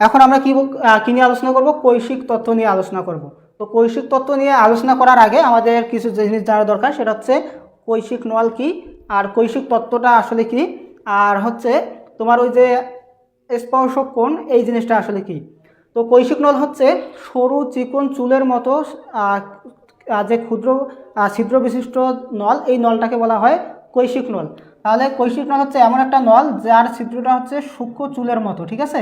এখন আমরা কি কি নিয়ে আলোচনা করব? কৈশিক তত্ত্ব নিয়ে আলোচনা করব। তো কৈশিক তত্ত্ব নিয়ে আলোচনা করার আগে আমাদের কিছু জিনিস জানা দরকার, সেটা হচ্ছে কৈশিক নল কি, আর কৈশিক তত্ত্বটা আসলে কি, আর হচ্ছে তোমার ওই যে স্পর্শক কোণ, এই জিনিসটা আসলে কি। তো কৈশিক নল হচ্ছে সরু চিকন চুলের মতো যে ক্ষুদ্র ছিদ্র বিশিষ্ট নল, এই নলটাকে বলা হয় কৈশিক নল। তাহলে কৈশিক নল হচ্ছে এমন একটা নল, যার ছিদ্রটা হচ্ছে সূক্ষ্ম চুলের মতো, ঠিক আছে?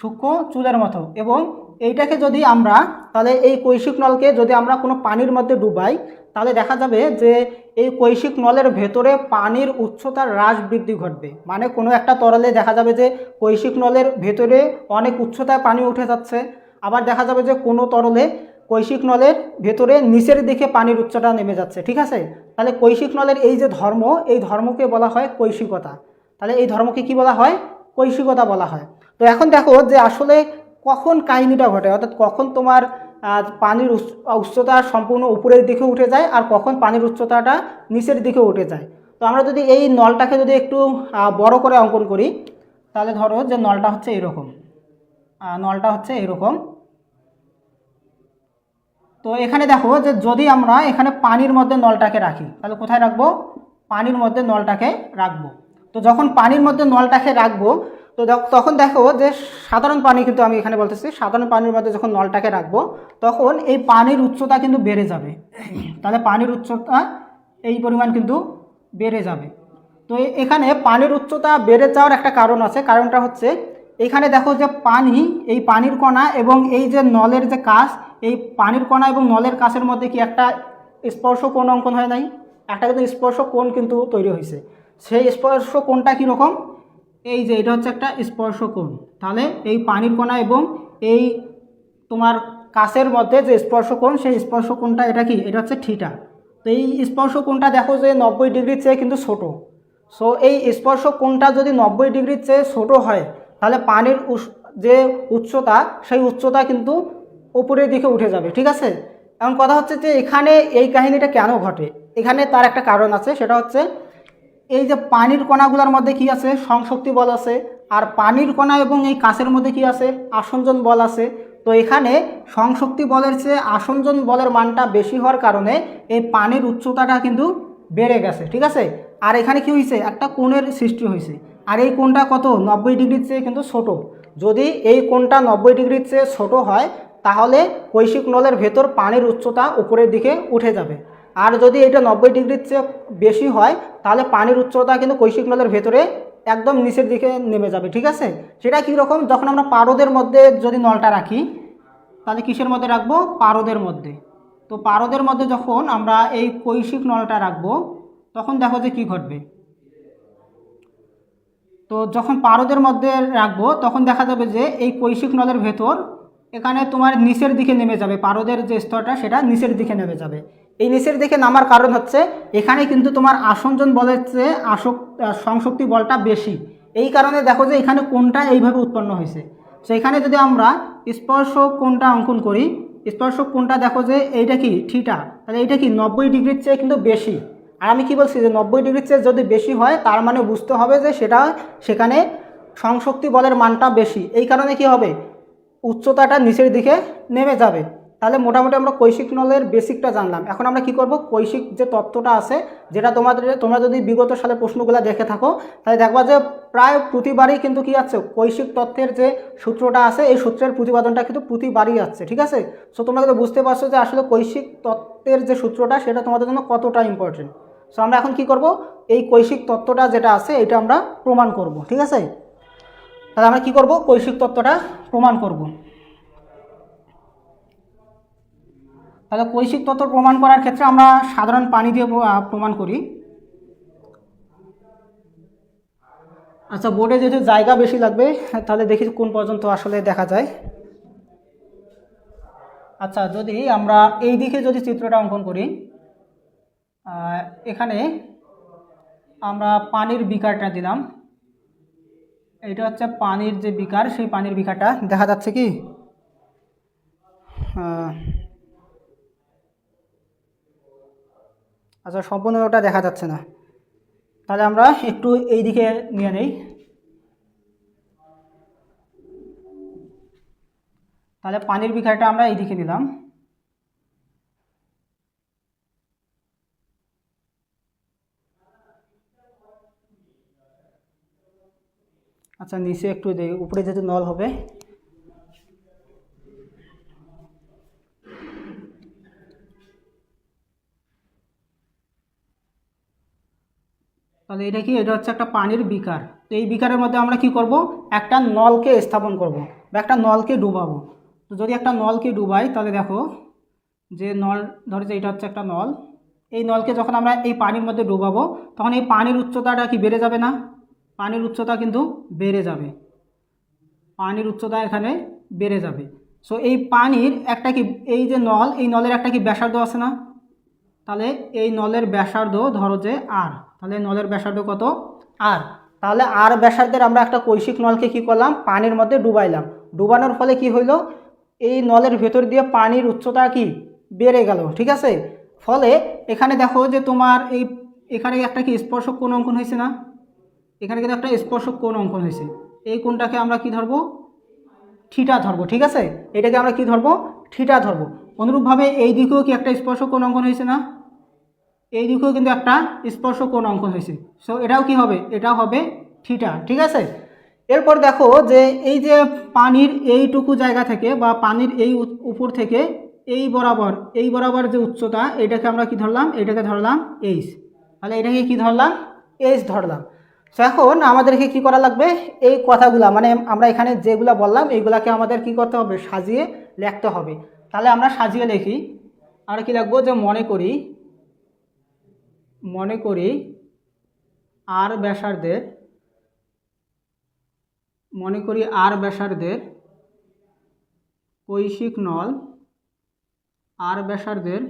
সূক্ষ্ম চুলের মতো। এবং এইটাকে যদি আমরা, তাহলে এই কৈশিক নলকে যদি আমরা কোনো পানির মধ্যে ডুবাই, তাহলে দেখা যাবে যে এই কৈশিক নলের ভেতরে পানির উচ্চতার হ্রাস বৃদ্ধি ঘটবে। মানে কোনো একটা তরলে দেখা যাবে যে কৈশিক নলের ভেতরে অনেক উচ্চতায় পানি উঠে যাচ্ছে। আবার দেখা যাবে যে কোনো তরলে কৈশিক নলের ভেতরে নিচের দিকে পানির উচ্চতা নেমে যাচ্ছে। ঠিক আছে? তাহলে কৈশিক নলের এই যে ধর্ম, এই ধর্মকে বলা হয় কৈশিকতা। তাহলে এই ধর্মকে কি বলা হয়? কৈশিকতা বলা হয়। তো এখন দেখো যে আসলে কখন কাহিনীটা ঘটে, অর্থাৎ কখন তোমার পানির উচ্চ- উচ্চতা সম্পূর্ণ উপরের দিকে উঠে যায় আর কখন পানির উচ্চতাটা নিচের দিকে উঠে যায়। তো আমরা যদি এই নলটাকে যদি একটু বড় করে অঙ্কন করি, তাহলে ধরো যে নলটা হচ্ছে এরকম। নলটা হচ্ছে এরকম। তো এখানে দেখো যে যদি আমরা এখানে পানির মধ্যে নলটাকে রাখি, তাহলে কোথায় রাখব? পানির মধ্যে নলটাকে রাখব। তো যখন পানির মধ্যে নলটাকে রাখব তো তখন দেখো যে সাধারণ পানি কিন্তু আমি এখানে বলতেছি, সাধারণ পানির মধ্যে যখন নলটাকে রাখব, তখন এই পানির উচ্চতা কিন্তু বেড়ে যাবে। তাহলে পানির উচ্চতা এই পরিমাণ কিন্তু বেড়ে যাবে। তো এখানে পানির উচ্চতা বেড়ে যাওয়ার একটা কারণ আছে। কারণটা হচ্ছে, এখানে দেখো যে পানি, এই পানির কণা এবং এই যে নলের যে কাজ এই পানির কণা এবং নলের কাছের মধ্যে কি একটা স্পর্শ কোণ অঙ্কন হয় নাই? একটা কিন্তু স্পর্শ কোণ কিন্তু তৈরি হয়েছে। সেই স্পর্শ কোণটা কীরকম? এই যে, এটা হচ্ছে একটা স্পর্শ কোণ তাহলে এই পানির কণা এবং এই তোমার কাছের মধ্যে যে স্পর্শ কোণ সেই স্পর্শ কোণটা এটা কি? এটা হচ্ছে ঠিটা তো এই স্পর্শ কোণটা দেখো যে নব্বই ডিগ্রির চেয়ে কিন্তু ছোট। সো এই স্পর্শ কোণটা যদি নব্বই ডিগ্রির চেয়ে ছোট হয়, তাহলে পানির যে উচ্চতা, সেই উচ্চতা কিন্তু উপরের দিকে উঠে যাবে, ঠিক আছে? এখন কথা হচ্ছে যে এখানে এই কাহিনীটা কেন ঘটে? এখানে তার একটা কারণ আছে, সেটা হচ্ছে এই যে পানির কণাগুলোর মধ্যে কি আছে? সংশক্তি বল আছে। আর পানির কণা এবং এই কাঁচের মধ্যে কি আছে? আসঞ্জন বল আছে। তো এখানে সংশক্তি বলের চেয়ে আসঞ্জন বলের মানটা বেশি হওয়ার কারণে এই পানির উচ্চতাটা কিন্তু বেড়ে গেছে, ঠিক আছে? আর এখানে কি হয়েছে একটা কোণের সৃষ্টি হয়েছে আর এই কোণটা কত? নব্বই ডিগ্রির চেয়ে কিন্তু ছোট। যদি এই কোণটা নব্বই ডিগ্রির চেয়ে ছোট হয়, তাহলে কৈশিক নলের ভেতর পানির উচ্চতা উপরের দিকে উঠে যাবে। আর যদি এটা নব্বই ডিগ্রির চেয়ে বেশি হয়, তাহলে পানির উচ্চতা কিন্তু কৈশিক নলের ভেতরে একদম নিচের দিকে নেমে যাবে, ঠিক আছে? সেটা কী রকম? যখন আমরা পারদের মধ্যে যদি নলটা রাখি, তাহলে কিসের মধ্যে রাখব? পারদের মধ্যে। তো পারদের মধ্যে যখন আমরা এই কৈশিক নলটা রাখব, তখন দেখো যে কী ঘটবে। তো যখন পারদের মধ্যে রাখব, তখন দেখা যাবে যে এই কৈশিক নলের ভেতর এখানে তোমার নিচের দিকে নেমে যাবে, পারদের যে স্তরটা, সেটা নিচের দিকে নেমে যাবে। এই নিচের দিকে নামার কারণ হচ্ছে, এখানে কিন্তু তোমার আসঞ্জন বলের চেয়ে আসক সংশক্তি বলটা বেশি। এই কারণে দেখো যে এখানে কোনটা এইভাবে উৎপন্ন হয়েছে। সেখানে যদি আমরা স্পর্শ কোনটা অঙ্কন করি স্পর্শ কোনটা দেখো যে এইটা কি ঠিটা তাহলে এইটা কি, নব্বই ডিগ্রির চেয়ে কিন্তু বেশি। আর আমি কি বলছি যে নব্বই ডিগ্রির চেয়ে যদি বেশি হয়, তার মানে বুঝতে হবে যে সেটা সেখানে সংশক্তি বলের মানটা বেশি। এই কারণে কি হবে? উচ্চতাটা নিচের দিকে নেমে যাবে। তাহলে মোটামুটি আমরা কৈশিক নলের বেসিকটা জানলাম। এখন আমরা কি করব? কৈশিক যে তত্ত্বটা আছে, যেটা তোমাদের তোমরা যদি বিগত সালে প্রশ্নগুলো দেখে থাকো, তাহলে দেখবা যে প্রায় প্রতিবারই কিন্তু কি আছে, কৈশিক তত্ত্বের যে সূত্রটা আছে, এই সূত্রের প্রতিপাদনটা কিন্তু প্রতিবারই আছে ঠিক আছে? সো তোমরা কিন্তু বুঝতে পারছ যে আসলে কৈশিক তত্ত্বের যে সূত্রটা, সেটা তোমাদের জন্য কতটা ইম্পর্টেন্ট সো আমরা এখন কি করব? এই কৈশিক তত্ত্বটা যেটা আছে, এটা আমরা প্রমাণ করব, ঠিক আছে? তাহলে আমরা কি করব? কৈশিক তত্ত্বটা প্রমাণ করব। তাহলে কৈশিক তত্ত্ব প্রমাণ করার ক্ষেত্রে আমরা সাধারণ পানি দিয়ে প্রমাণ করি। আচ্ছা বোর্ডে যেহেতু জায়গা বেশি লাগবে তাহলে দেখি কোন পর্যন্ত আসলে দেখা যায়। আচ্ছা যদি আমরা এই দিকে যদি চিত্রটা অঙ্কন করি এখানে আমরা পানির বিকারটা দিলাম। এটা হচ্ছে পানির যে বিকার, সেই পানির বিকারটা দেখা যাচ্ছে কি? আচ্ছা সম্পূর্ণ ওটা দেখা যাচ্ছে না। তাহলে আমরা একটু এই দিকে নিয়ে নেই। তাহলে পানির বিকারটা আমরা এই দিকে নিলাম। আচ্ছা নিচে একটু উপরে যেহেতু নল হবে তাহলে এটা কি? এটা হচ্ছে একটা পানির বিকার। তো এই বিকারের মধ্যে আমরা কি করব? একটা নলকে স্থাপন করব বা একটা নলকে ডুবাবো। তো যদি একটা নলকে ডুবাই, তাহলে দেখো যে নল, ধরে যে এটা হচ্ছে একটা নল। এই নলকে যখন আমরা এই পানির মধ্যে ডুবাবো, তখন এই পানির উচ্চতাটা কি বেড়ে যাবে না? পানির উচ্চতা কিন্তু বেড়ে যাবে। পানির উচ্চতা এখানে বেড়ে যাবে। সো এই পানির একটা কি, এই যে নল, এই নলের একটা কি ব্যাসার্ধ আছে না? তাহলে এই নলের ব্যাসার্ধ ধরো যে আর তাহলে নলের ব্যাসার্ধ কত? আর তাহলে আর ব্যাসার্ধের আমরা একটা কৈশিক নলকে কি করলাম? পানির মধ্যে ডুবাইলাম। ডুবানোর ফলে কি হইল? এই নলের ভেতর দিয়ে পানির উচ্চতা কি? বেড়ে গেল, ঠিক আছে? ফলে এখানে দেখো যে তোমার এই, এখানে একটা কি স্পর্শক কোন অঙ্কন হয়েছে না? এখানে কিন্তু একটা স্পর্শক কোন অঙ্কন হয়েছে। এই কোনটাকে আমরা কি ধরবো? ঠিটা ধরবো, ঠিক আছে? এটাকে আমরা কি ধরবো? ঠিটা ধরবো। অনুরূপভাবে এই দিকেও কি একটা স্পর্শক কোন অঙ্কন হয়েছে না? এই দিকেও কিন্তু একটা স্পর্শ কোণ অঙ্কন হয়েছে। সো এটাও কি হবে? এটাও হবে থিটা ঠিক আছে? এরপর দেখো যে এই যে পানির এইটুকু জায়গা থেকে বা পানির এই উপর থেকে এই বরাবর এই বরাবর যে উচ্চতা, এটাকে আমরা কি ধরলাম? এটাকে ধরলাম এইচ তাহলে এটাকে কি ধরলাম? এইচ ধরলাম। সো এখন আমাদেরকে কি করা লাগবে? এই কথাগুলা মানে আমরা এখানে যেগুলা বললাম এইগুলাকে আমাদের কি করতে হবে? সাজিয়ে লিখতে হবে। তাহলে আমরা সাজিয়ে লিখি। আর কি লিখব? যে মনে করি মনে করি আর ব্যাসার্ধের, মনে করি আর ব্যাসার্ধের কৈশিক নল, আর ব্যাসার্ধের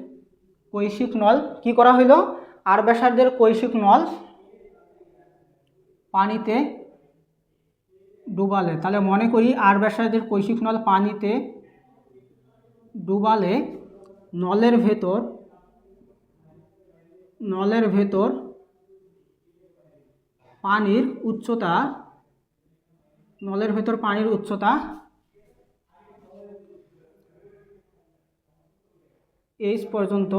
কৈশিক নল কি করা হইল? আর ব্যাসার্ধের কৈশিক নল পানিতে ডুবালে। তাহলে মনে করি আর ব্যাসার্ধের কৈশিক নল পানিতে ডুবালে নলের ভেতর নলের ভেতর পানির উচ্চতা, নলের ভেতর পানির উচ্চতা এইচ পর্যন্ত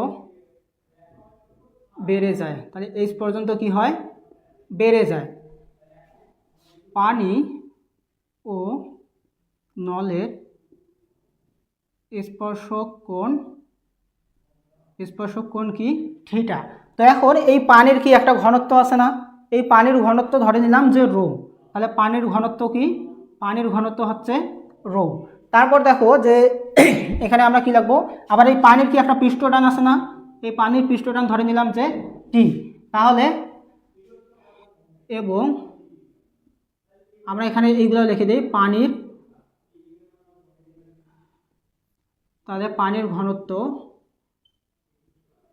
বেড়ে যায়। তাহলে এইচ পর্যন্ত কি হয়? বেড়ে যায়। পানি ও নলের স্পর্শক কোণ স্পর্শক কোণ কি? থিটা। তো এখন এই পানির কি একটা ঘনত্ব আছে না? এই পানির ঘনত্ব ধরে নিলাম যে রো। তাহলে পানির ঘনত্ব কি? পানির ঘনত্ব হচ্ছে রো। তারপর দেখো যে এখানে আমরা কি লাগবো আবার এই পানির কি একটা পৃষ্ঠটান আছে না? এই পানির পৃষ্ঠটান ধরে নিলাম যে টি তাহলে এবং আমরা এখানে এইগুলো লিখে দিই, পানির তাহলে পানির ঘনত্ব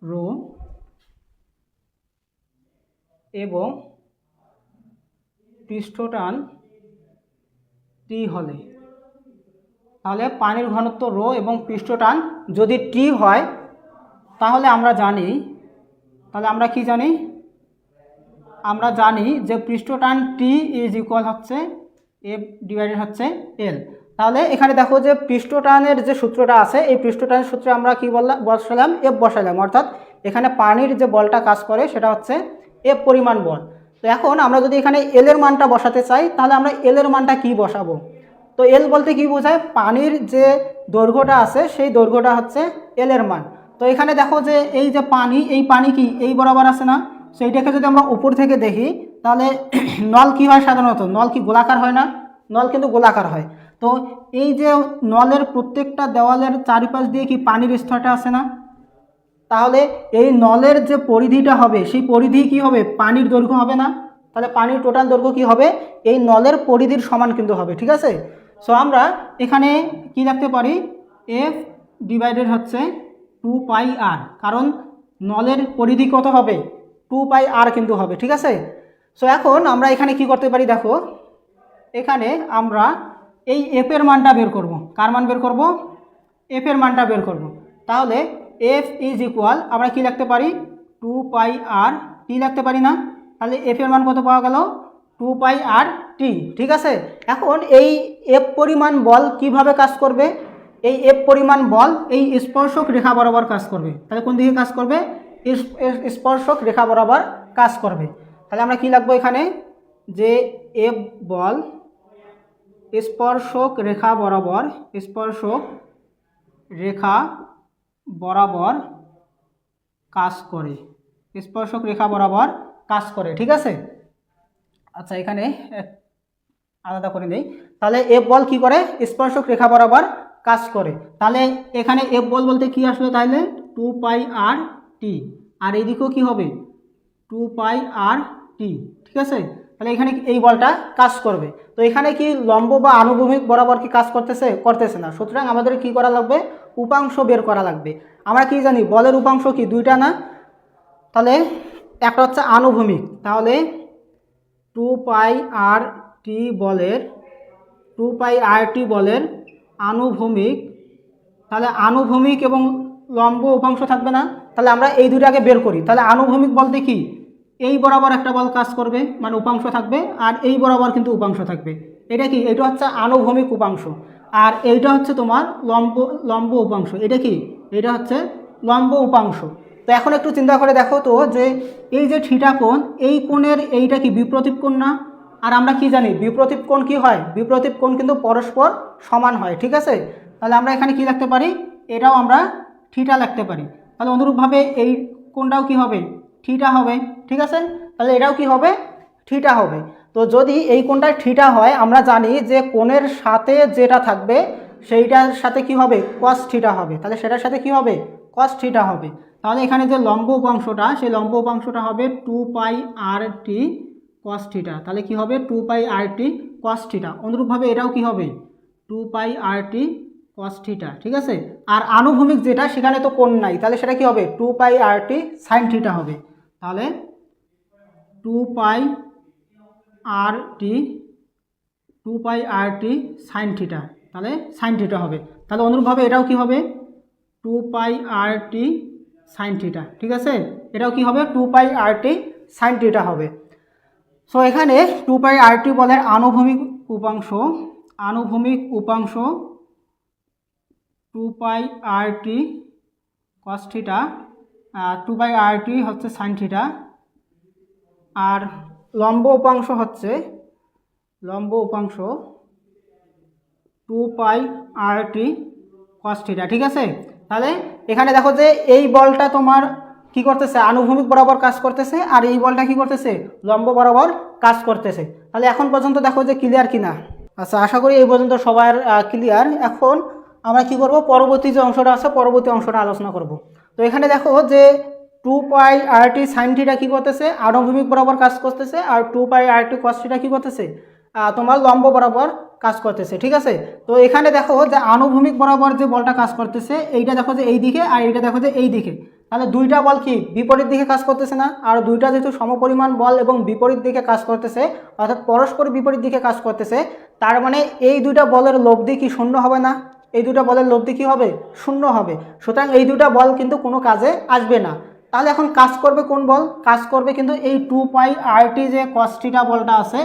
রো এবং পৃষ্ঠটান টি হলে। তাহলে পানির ঘনত্ব রো এবং পৃষ্ঠটান যদি টি হয়, তাহলে আমরা জানি, তাহলে আমরা কি জানি? আমরা জানি যে পৃষ্ঠটান টি ইজ ইকুয়াল হচ্ছে এফ ডিভাইডেড হচ্ছে এল তাহলে এখানে দেখো যে পৃষ্ঠটানের যে সূত্রটা আছে, এই পৃষ্ঠটানের সূত্রে আমরা কি বললাম বসালাম এফ বসালাম। অর্থাৎ এখানে পানির যে বলটা কাজ করে, সেটা হচ্ছে এফ পরিমাণ বল। তো এখন আমরা যদি এখানে এল এর মানটা বসাতে চাই, তাহলে আমরা এল এর মানটা কি বসাবো? তো এল বলতে কি বোঝায়? পানির যে দৈর্ঘ্যটা আছে, সেই দৈর্ঘ্যটা হচ্ছে এল এর মান। তো এখানে দেখো যে এই যে পানি, এই পানি কি এই বরাবর আছে না? সেইটাকে যদি আমরা উপর থেকে দেখি, তাহলে নল কি হয় সাধারণত? নল কি গোলাকার হয় না? নল কিন্তু গোলাকার হয়। তো এই যে নলের প্রত্যেকটা দেওয়ালের চারিপাশ দিয়ে কি পানির স্তরটা আছে না? তাহলে এই নলের যে পরিধিটা হবে, সেই পরিধি কি হবে? পানির দৈর্ঘ্য হবে না। তাহলে পানির টোটাল দৈর্ঘ্য কি হবে? এই নলের পরিধির সমান কিন্তু হবে, ঠিক আছে? সো আমরা এখানে কি রাখতে পারি? এফ ডিভাইডেড হচ্ছে টু পাই আর কারণ নলের পরিধি কত হবে? টু পাই আর কিন্তু হবে, ঠিক আছে? সো এখন আমরা এখানে কি করতে পারি দেখো? এখানে আমরা এই এফের মানটা বের করব। কার মান বের করব? এফের মানটা বের করব। তাহলে এফ ইজ ইকুয়াল আমরা কি লিখতে পারি? টু পাই আর টি লিখতে পারি না। তাহলে এফ এর মান কত পাওয়া গেল? টু পাই আর টি ঠিক আছে? এখন এই এফ পরিমাণ বল কীভাবে কাজ করবে? এই এফ পরিমাণ বল এই স্পর্শক রেখা বরাবর কাজ করবে। তাহলে কোন দিকে কাজ করবে? স্পর্শক রেখা বরাবর কাজ করবে। তাহলে আমরা কি লাগবো এখানে? যে এফ বল স্পর্শক রেখা বরাবর স্পর্শক রেখা বরাবর কাজ করে। স্পর্শক রেখা বরাবর কাজ করে, ঠিক আছে? আচ্ছা এখানে আলাদা করে দেই তাহলে এফ বল কি করে? স্পর্শক রেখা বরাবর কাজ করে। তাহলে এখানে এফ বল বলতে কি আসলো তাহলে? টু পাই আর টি আর এইদিকেও কি হবে? টু পাই আর টি ঠিক আছে? তাহলে এখানে এই বলটা কাজ করবে। তো এখানে কি লম্ব বা আনুভূমিক বরাবর কি কাজ করতেছে? করতেছে না। সুতরাং আমাদের কি করা লাগবে? উপাংশ বের করা লাগবে। আমরা কি জানি, বলের উপাংশ কি দুইটা না? তাহলে একটা হচ্ছে আনুভূমিক। তাহলে টু পাই আর টি বলের, টু পাই আর টি বলের আনুভূমিক। তাহলে আনুভূমিক এবং লম্ব উপাংশ থাকবে না? তাহলে আমরা এই দুটাকে বের করি। তাহলে আনুভূমিক বলতে কি? এই বরাবর একটা বল কাজ করবে মানে উপাংশ থাকবে, আর এই বরাবর কিন্তু উপাংশ থাকবে। এটা কি? এটা হচ্ছে আনুভূমিক উপাংশ। আর এইটা হচ্ছে তোমার লম্ব লম্ব উপাংশ। এটা কি? এটা হচ্ছে লম্ব উপাংশ। তো এখন একটু চিন্তা করে দেখো তো যে এই যে ঠিটা কোণ, এই কোণের এইটা কি বিপ্রতীপ কোণ না? আর আমরা কি জানি? বিপ্রতীপ কোণ কি হয়? বিপ্রতীপ কোণ কিন্তু পরস্পর সমান হয়, ঠিক আছে? তাহলে আমরা এখানে কি লিখতে পারি? এটাও আমরা থিটা লিখতে পারি। তাহলে অনুরূপভাবে এই কোণটাও কি হবে? থিটা হবে, ঠিক আছে? তাহলে এটাও কি হবে? থিটা হবে। তো যদি এই কোণটায় থিটা হয়, আমরা জানি যে কোণের সাথে যেটা থাকবে, সেইটার সাথে কি হবে? কস থিটা হবে। তাহলে সেটার সাথে কি হবে? কস থিটা হবে। তাহলে এখানে যে লম্ব উপাংশটা, সেই লম্ব উপাংশটা হবে two pi R T cos theta. তাহলে কি হবে? Two pi R T cos theta. অনুরূপভাবে এটাও কি হবে? Two pi R T cos theta. ঠিক আছে? আর আনুভূমিক যেটা, সেখানে তো কোণ নাই। তাহলে সেটা কি হবে? Two pi R T sine theta হবে। তাহলে two pi R T two pi R T sine theta তাহলে সাইন থিটা হবে। তাহলে অনুরূপভাবে এটাও কি হবে? Two pi R T sine theta ঠিক আছে? এটাও কি হবে? Two pi R T sine theta হবে। সো এখানে টু পাই আর টি বলের আনুভূমিক উপাংশ আনুভূমিক উপাংশ two pi R T cos two pi R T হচ্ছে সাইন থিটা আর লম্ব উপাংশ হচ্ছে, লম্ব উপাংশ two pi R T cos theta ঠিক আছে? তাহলে এখানে দেখো যে এই বলটা তোমার কি করতেছে? আনুভূমিক বরাবর কাজ করতেছে আর এই বলটা কি করতেছে? লম্ব বরাবর কাজ করতেছে। তাহলে এখন পর্যন্ত দেখো যে ক্লিয়ার কিনা। আচ্ছা আশা করি এই পর্যন্ত সবার ক্লিয়ার এখন আমরা কি করব? পরবর্তী যে অংশটা আছে, পরবর্তী অংশটা আলোচনা করব। তো এখানে দেখো যে two pi R T sine theta কী করতেছে? আনুভূমিক বরাবর কাজ করতেছে আর two pi R T cos theta কী করতেছে? তোমার লম্ব বরাবর কাজ করতেছে, ঠিক আছে? তো এখানে দেখো যে আনুভূমিক বরাবর যে বলটা কাজ করতেছে, এইটা দেখো যে এই দিকে আর এইটা দেখো যে এই দিকে। তাহলে দুইটা বল কি বিপরীত দিকে কাজ করতেছে না? আর দুইটা যেহেতু সমপরিমাণ বল এবং বিপরীত দিকে কাজ করতেছে, অর্থাৎ পরস্পর বিপরীত দিকে কাজ করতেছে, তার মানে এই দুইটা বলের লব্ধি কি শূন্য হবে না? এই দুটো বলের লব্ধি কী হবে? শূন্য হবে। সুতরাং এই দুটো বল কিন্তু কোনো কাজে আসবে না। তাহলে এখন কাজ করবে কোন বল? কাজ করবে কিন্তু এই টু পাই আরটি যে কস্টিটা বলটা আছে,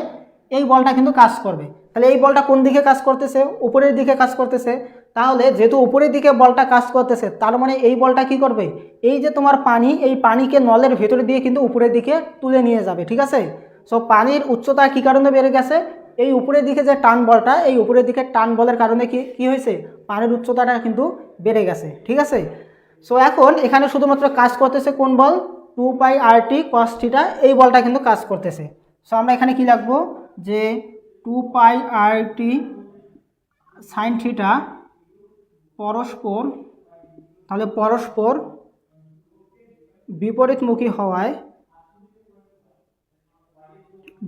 এই বলটা কিন্তু কাজ করবে। তাহলে এই বলটা কোন দিকে কাজ করতেছে? উপরের দিকে কাজ করতেছে। তাহলে যেহেতু উপরের দিকে বলটা কাজ করতেছে, তার মানে এই বলটা কি করবে? এই যে তোমার পানি, এই পানিকে নলের ভেতরে দিয়ে কিন্তু উপরের দিকে তুলে নিয়ে যাবে, ঠিক আছে? সো পানির উচ্চতা কী কারণে বেড়ে গেছে? এই উপরের দিকে যে টান বলটা, এই উপরের দিকে টান বলের কারণে কি কি হয়েছে? পানির উচ্চতাটা কিন্তু বেড়ে গেছে, ঠিক আছে? সো এখন এখানে শুধুমাত্র কাজ করতেছে কোন বল? Two pi R T cos theta এই বলটা কিন্তু কাজ করতেছে। সো আমরা এখানে কি লাগবো যে two pi R T sine theta পরস্পর, তাহলে পরস্পর বিপরীতমুখী হওয়ায়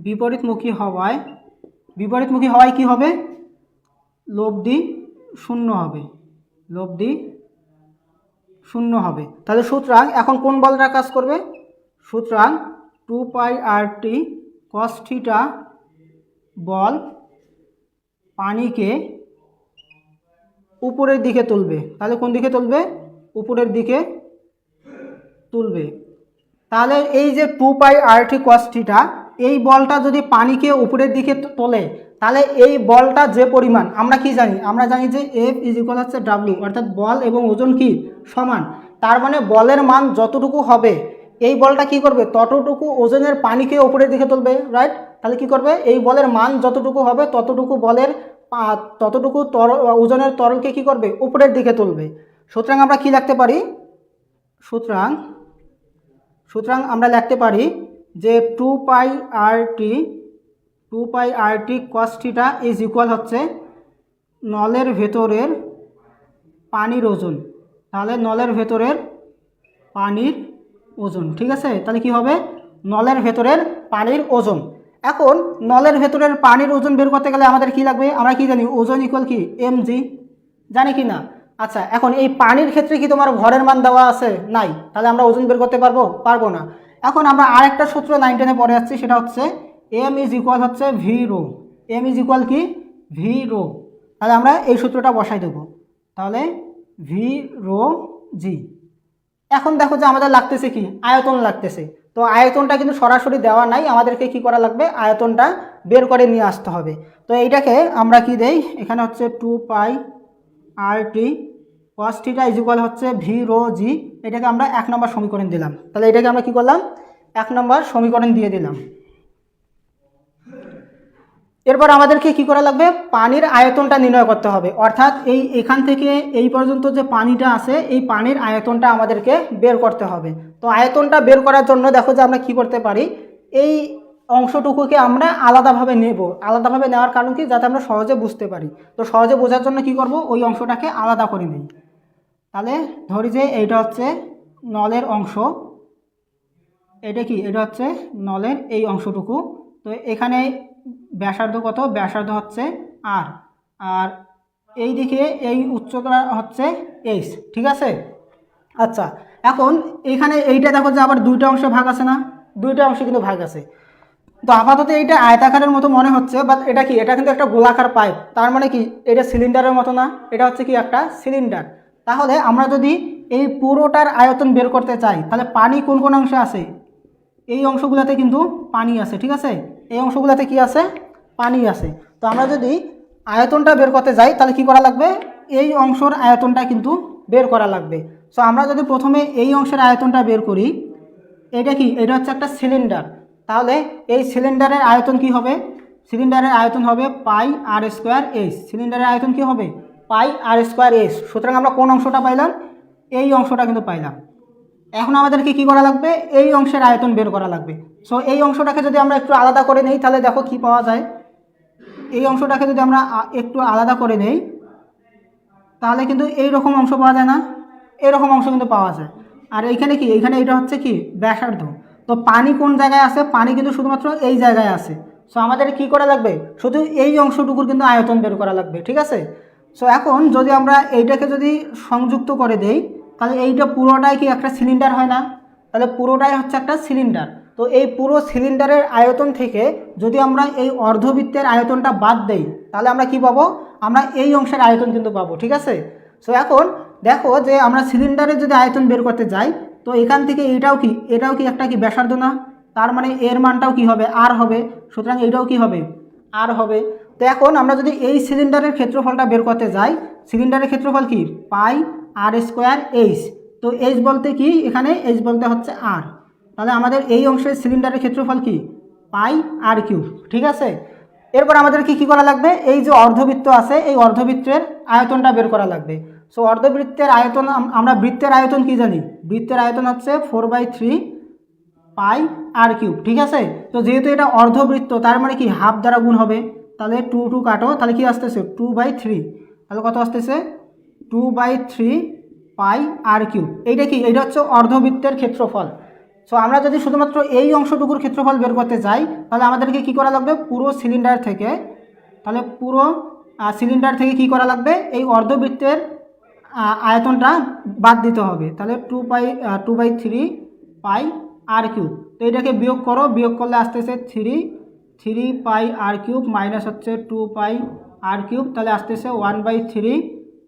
বিপরীতমুখী হওয়ায় বিপরীতমুখী হওয়ায় কি হবে? লব্ধি শূন্য হবে। লব্ধি শূন্য হবে। তাহলে সুতরাং এখন কোন বলটা কাজ করবে? সুতরাং two pi R T cos theta বল পানিকে উপরের দিকে তুলবে। তাহলে কোন দিকে তুলবে? উপরের দিকে তুলবে। তাহলে এই যে two pi R T cos theta, এই বলটা যদি পানিকে উপরের দিকে তোলে তাহলে এই বলটা যে পরিমাণ, আমরা কি জানি? আমরা জানি যে এফ ইজ ইকুয়াল হচ্ছে ডাব্লিউ অর্থাৎ বল এবং ওজন কি? সমান। তার মানে বলের মান যতটুকু হবে, এই বলটা কি করবে? ততটুকু ওজনের পানিকে উপরের দিকে তুলবে রাইট তাহলে কি করবে? এই বলের মান যতটুকু হবে, ততটুকু বলের ততটুকু তরল ওজনের তরলকে কি করবে? উপরের দিকে তুলবে। সুতরাং আমরা কি লিখতে পারি? সুতরাং সুতরাং আমরা লিখতে পারি যে two pi R T two pi R T cos theta is equal হচ্ছে নলের ভেতরের পানির ওজন। তাহলে নলের ভেতরের পানির ওজন, ঠিক আছে? তাহলে কি হবে? নলের ভেতরের পানির ওজন। এখন নলের ভেতরের পানির ওজন বের করতে গেলে আমাদের কি লাগবে? আমরা কি জানি? ওজন ইকুয়াল কি? এম জি জানি কি না? আচ্ছা এখন এই পানির ক্ষেত্রে কি তোমার ভরের মান দেওয়া আছে? নাই। তাহলে আমরা ওজন বের করতে পারব? পারব না। এখন আমরা আরেকটা সূত্র নাইন টেনে পড়ে যাচ্ছি সেটা হচ্ছে এম ইজ ইকুয়াল হচ্ছে V rho M is equal কি? ভি রো তাহলে আমরা এই সূত্রটা বসাই দেবো। তাহলে ভি রো জি এখন দেখো যে আমাদের লাগতেছে কি? আয়তন লাগতেছে। তো আয়তনটা কিন্তু সরাসরি দেওয়া নাই। আমাদেরকে কি করা লাগবে? আয়তনটা বের করে নিয়ে আসতে হবে। তো এইটাকে আমরা কি দেই? এখানে হচ্ছে two pi R T cos theta is equal হচ্ছে ভি রো জি এটাকে আমরা এক নম্বর সমীকরণ দিলাম। তাহলে এটাকে আমরা কি করলাম? এক নম্বর সমীকরণ দিয়ে দিলাম। এরপর আমাদেরকে কি করা লাগবে? পানির আয়তনটা নির্ণয় করতে হবে। অর্থাৎ এই এখান থেকে এই পর্যন্ত যে পানিটা আছে, এই পানির আয়তনটা আমাদেরকে বের করতে হবে। তো আয়তনটা বের করার জন্য দেখো যে আমরা কি করতে পারি? এই অংশটুকুকে আমরা আলাদাভাবে নেব। আলাদাভাবে নেওয়ার কারণ কি? যাতে আমরা সহজে বুঝতে পারি। তো সহজে বোঝার জন্য কি করব? ওই অংশটাকে আলাদা করে নিই। তাহলে ধরি যে এইটা হচ্ছে নলের অংশ। এটা কি? এটা হচ্ছে নলের এই অংশটুকু। তো এখানে ব্যাসার্ধ কত? ব্যাসার্ধ হচ্ছে আর আর এই দিকে এই উচ্চতা হচ্ছে এইচ ঠিক আছে? আচ্ছা এখন এখানে এইটা দেখো যে আবার দুইটা অংশে ভাগ আছে না? দুইটা অংশে কিন্তু ভাগ আছে। তো আপাতত এইটা আয়তাকারের মতো মনে হচ্ছে বাট এটা কি? এটা কিন্তু একটা গোলাকার পাইপ। তার মানে কি? এটা সিলিন্ডারের মতো না? এটা হচ্ছে কি একটা সিলিন্ডার তাহলে আমরা যদি এই পুরোটার আয়তন বের করতে চাই, তাহলে পানি কোন কোন অংশে আছে? এই অংশগুলোতে কিন্তু পানি আছে, ঠিক আছে? এই অংশগুলোতে কি আছে? পানি আছে। তো আমরা যদি আয়তনটা বের করতে যাই, তাহলে কি করা লাগবে? এই অংশের আয়তনটা কিন্তু বের করা লাগবে। সো আমরা যদি প্রথমে এই অংশের আয়তনটা বের করি, এটা কি? এটা হচ্ছে একটা সিলিন্ডার। তাহলে এই সিলিন্ডারের আয়তন কি হবে? সিলিন্ডারের আয়তন হবে পাই আর স্কোয়ার এস। সিলিন্ডারের আয়তন কি হবে? Pi R square S. সুতরাং আমরা কোন অংশটা পাইলাম? এই অংশটা কিন্তু পাইলাম। এখন আমাদেরকে কি করা লাগবে? এই অংশের আয়তন বের করা লাগবে। সো এই অংশটাকে যদি আমরা একটু আলাদা করে নেই, তাহলে দেখো কি পাওয়া যায়। এই অংশটাকে যদি আমরা একটু আলাদা করে নেই, তাহলে কিন্তু এই রকম অংশ পাওয়া যায় না। এরকম অংশ কিন্তু পাওয়া যায়। আর এইখানে কি? এইখানে এটা হচ্ছে কি? ব্যাসার্ধ। তো পানি কোন জায়গায় আছে? পানি কিন্তু শুধুমাত্র এই জায়গায় আছে। সো আমাদের কি করা লাগবে? শুধু এই অংশটুকুর কিন্তু আয়তন বের করা লাগবে, ঠিক আছে? সো এখন যদি আমরা এইটাকে যদি সংযুক্ত করে দেই তাহলে এইটা পুরোটাই কি একটা সিলিন্ডার হয় না? তাহলে পুরোটাই হচ্ছে একটা সিলিন্ডার তো এই পুরো সিলিন্ডারের আয়তন থেকে যদি আমরা এই অর্ধবৃত্তের আয়তনটা বাদ দেই, তাহলে আমরা কি পাবো? আমরা এই অংশের আয়তন কিন্তু পাবো, ঠিক আছে? সো এখন দেখো যে আমরা সিলিন্ডারের যদি আয়তন বের করতে যাই, তো এখান থেকে এটাও কি এটাও কি একটা কি ব্যাসার্ধ না? তার মানে এর মানটাও কি হবে? আর হবে। সুতরাং এটাও কি হবে? আর হবে। তো এখন আমরা যদি এই সিলিন্ডারের ক্ষেত্রফলটা বের করতে যাই সিলিন্ডারের ক্ষেত্রফল কি? Pi R square H. তো এইচ বলতে কি? এখানে এইচ বলতে হচ্ছে আর। তাহলে আমাদের এই অংশের সিলিন্ডারের ক্ষেত্রফল কি? Pi R Q. ঠিক আছে? এরপর আমাদেরকে কি করা লাগবে? এই যে অর্ধবৃত্ত আছে, এই অর্ধবৃত্তের আয়তনটা বের করা লাগবে। সো অর্ধবৃত্তের আয়তন, আম- আমরা বৃত্তের আয়তন কি জানি? বৃত্তের আয়তন হচ্ছে four by three pi R cube. ঠিক আছে? তো যেহেতু এটা অর্ধবৃত্ত, তার মানে কি? হাফ দ্বারা গুণ হবে। তাহলে টু টু কাটো, তাহলে কি আসতেছে? Two by three. তাহলে কত আসতেছে? Two by three pi R cube এইটা কি? এইটা হচ্ছে অর্ধবৃত্তের ক্ষেত্রফল। সো আমরা যদি শুধুমাত্র এই অংশটুকুর ক্ষেত্রফল বের করতে যাই, তাহলে আমাদেরকে কি করা লাগবে? পুরো সিলিন্ডার থেকে, তাহলে পুরো সিলিন্ডার থেকে কি করা লাগবে? এই অর্ধবৃত্তের আয়তনটা বাদ দিতে হবে। তাহলে two pi two by three pi R cube তো এটাকে বিয়োগ করো। বিয়োগ করলে আসতেছে three three pi R cube minus হচ্ছে টু পাই আর কিউব তাহলে আসতেছে one by three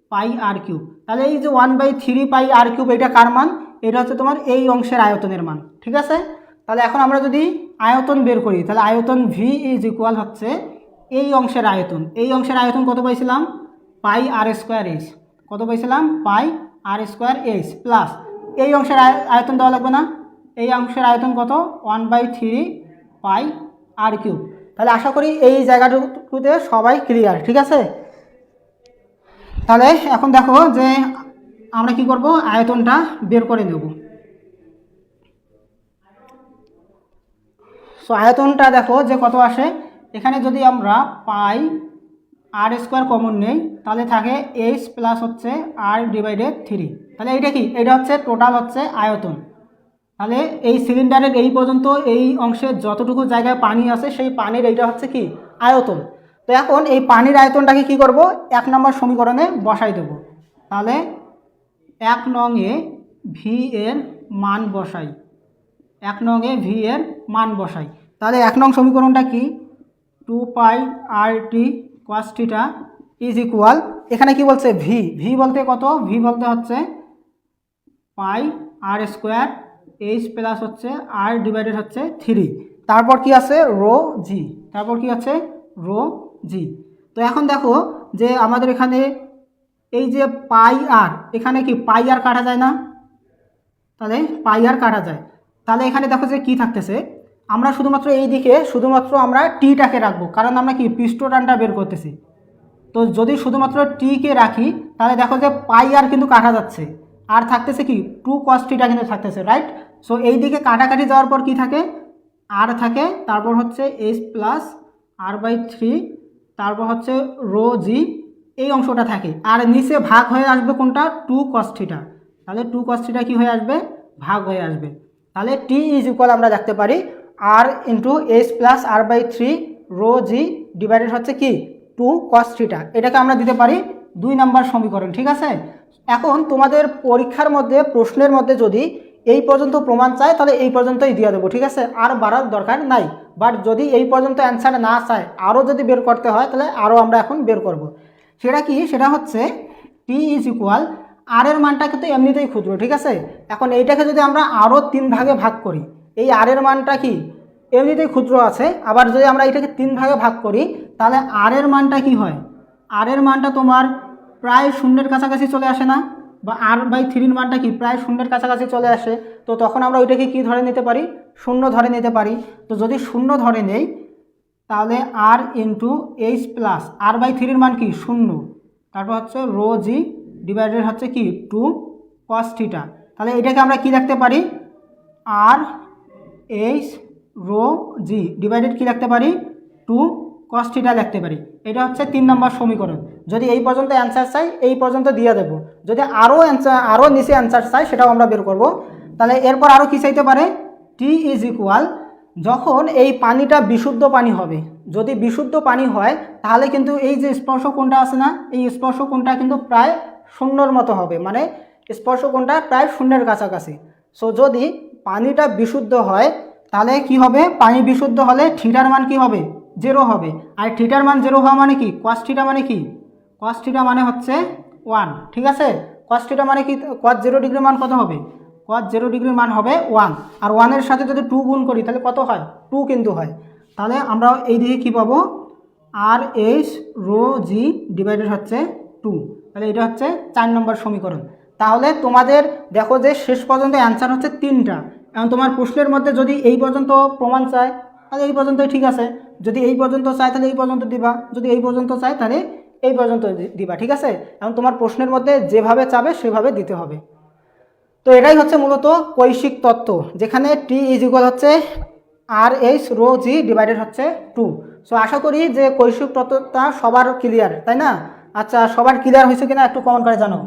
pi R cube. তাহলে এই যে one by three pi R cube, এটা কার মান? এটা হচ্ছে তোমার এই অংশের আয়তনের মান, ঠিক আছে? তাহলে এখন আমরা যদি আয়তন বের করি, তাহলে আয়তন ভি ইজ ইকুয়াল হচ্ছে এই অংশের আয়তন। এই অংশের আয়তন কত পাইছিলাম? পাই আর স্কোয়ার এইচ কত পাইছিলাম? Pi R square H plus এই অংশের আয়- আয়তন দেওয়া লাগবে না। এই অংশের আয়তন কত? One by three pi R cube. তাহলে আশা করি এই জায়গাটুকুতে সবাই ক্লিয়ার ঠিক আছে? তাহলে এখন দেখো যে আমরা কি করব? আয়তনটা বের করে নেব। সো আয়তনটা দেখো যে কত আসে? এখানে যদি আমরা পাই আর স্কোয়ার কমন নেই, তাহলে থাকে এইচ প্লাস হচ্ছে আর ডিভাইডেড থ্রি তাহলে এইটা কি? এটা হচ্ছে টোটাল হচ্ছে আয়তন। তাহলে এই সিলিন্ডারের এই পর্যন্ত এই অংশে যতটুকু জায়গায় পানি আছে, সেই পানির এইটা হচ্ছে কি? আয়তন। তো এখন এই পানির আয়তনটাকে কি করব? এক নম্বর সমীকরণে বসাই দেব। তাহলে এক নংয়ে ভি এর মান বসাই। এক নংয়ে ভি এর মান বসাই। তাহলে এক নং সমীকরণটা কি? Two pi R T cos theta is equal এখানে কি বলছে ভি ভি বলতে কত? ভি বলতে হচ্ছে pi R square H plus হচ্ছে আর ডিভাইডেড হচ্ছে থ্রি তারপর কি আছে? রো জি তারপর কি আছে? Row G. তো এখন দেখো যে আমাদের এখানে এই যে পাই আর, এখানে কি পাই আর কাটা যায় না? তাহলে পাই আর কাটা যায়। তাহলে এখানে দেখো যে কি থাকতেছে? আমরা শুধুমাত্র এই দিকে, শুধুমাত্র আমরা টিটাকে রাখব। কারণ আমরা কি পিস্টোটানটা বের করতেছি। তো যদি শুধুমাত্র টিকে রাখি, তাহলে দেখো যে পাই আর কিন্তু কাটা যাচ্ছে। আর থাকতেছে কি? টু কস টিটা কিন্তু থাকতেছে রাইট সো এই দিকে কাটাকাটি যাওয়ার পর কি থাকে? আর থাকে, তারপর হচ্ছে H plus R by three তারপর হচ্ছে রো জি, এই অংশটা থাকে। আর নিচে ভাগ হয়ে আসবে কোনটা? Two cos theta. তাহলে টু কস থিটা কী হয়ে আসবে? ভাগ হয়ে আসবে। তাহলে টি ইজ ইকুয়াল আমরা দেখতে পারি R into H plus R by three rho G divided হচ্ছে কি? Two cos theta. এটাকে আমরা দিতে পারি দুই নাম্বার সমীকরণ, ঠিক আছে? এখন তোমাদের পরীক্ষার মধ্যে, প্রশ্নের মধ্যে যদি এই পর্যন্ত প্রমাণ চায়, তাহলে এই পর্যন্তই দিয়ে দেবো, ঠিক আছে? আর বাড়ার দরকার নাই। বাট যদি এই পর্যন্ত অ্যান্সার না চায় আরও যদি বের করতে হয়, তাহলে আরও আমরা এখন বের করব। সেটা কি? সেটা হচ্ছে টি ইজ ইকুয়াল আর এর মানটা কিন্তু এমনিতেই ক্ষুদ্র, ঠিক আছে? এখন এইটাকে যদি আমরা আরও তিন ভাগে ভাগ করি, এই আর এর মানটা কি? এমনিতেই ক্ষুদ্র আছে, আবার যদি আমরা এটাকে তিন ভাগে ভাগ করি, তাহলে আর এর মানটা কি হয়? আর এর মানটা তোমার প্রায় শূন্যের কাছাকাছি চলে আসে না? বা আর বাই থ্রির মানটা কি? প্রায় শূন্যের কাছাকাছি চলে আসে। তো তখন আমরা ওইটাকে কি ধরে নিতে পারি? শূন্য ধরে নিতে পারি। তো যদি শূন্য ধরে নেই, তাহলে R into H plus R by থ্রির মান কি? শূন্য। তারপর হচ্ছে রো জি ডিভাইডেড হচ্ছে কি? টু কস থিটা তাহলে এটাকে আমরা কি রাখতে পারি? আর এইচ রো জি ডিভাইডেড কি রাখতে পারি? টু কস থিটা লিখতে পারি। এটা হচ্ছে তিন নম্বর সমীকরণ। যদি এই পর্যন্ত অ্যান্সার চাই, এই পর্যন্ত দিয়ে দেব। যদি আরও অ্যান্সার আরও নিচে অ্যান্সার চাই, সেটাও আমরা বের করব। তাহলে এরপর আরও কী চাইতে পারে? টি ইজ ইকুয়াল যখন এই পানিটা বিশুদ্ধ পানি হবে। যদি বিশুদ্ধ পানি হয়, তাহলে কিন্তু এই যে স্পর্শ কোণটা আছে না, এই স্পর্শ কোণটা কিন্তু প্রায় শূন্যর মতো হবে। মানে স্পর্শ কোণটা প্রায় শূন্যের কাছাকাছি। সো যদি পানিটা বিশুদ্ধ হয়, তাহলে কি হবে? পানি বিশুদ্ধ হলে থিটার মান কি হবে? জেরো হবে। আর থিটার মান জেরো হওয়া মানে কি? কস মানে কি? কস মানে হচ্ছে ওয়ান। ঠিক আছে? কস মানে কি? কস জিরো ডিগ্রি মান কত হবে? কস জিরো ডিগ্রির মান হবে ওয়ান আর ওয়ানের সাথে যদি টু গুণ করি, তাহলে কত হয়? টু কিন্তু হয়। তাহলে আমরা এই দিকে কী পাবো? R H rho G divided হচ্ছে টু তাহলে এটা হচ্ছে চার নম্বর সমীকরণ। তাহলে তোমাদের দেখো যে শেষ পর্যন্ত অ্যান্সার হচ্ছে তিনটা। এখন তোমার প্রশ্নের মধ্যে যদি এই পর্যন্ত প্রমাণ চায়, তাহলে এই পর্যন্তই ঠিক আছে। যদি এই পর্যন্ত চায়, তাহলে এই পর্যন্ত দিবা। যদি এই পর্যন্ত চায়, তাহলে এই পর্যন্ত দিবা, ঠিক আছে? এখন তোমার প্রশ্নের মধ্যে যেভাবে চাবে, সেভাবে দিতে হবে। তো এটাই হচ্ছে মূলত কৈশিক তত্ত্ব, যেখানে টি ইজ ইকুয়াল হচ্ছে R H rho G divided হচ্ছে টু সো আশা করি যে কৈশিক তত্ত্বটা সবার ক্লিয়ার তাই না? আচ্ছা সবার ক্লিয়ার হয়েছে কিনা একটু কমেন্ট করে জানো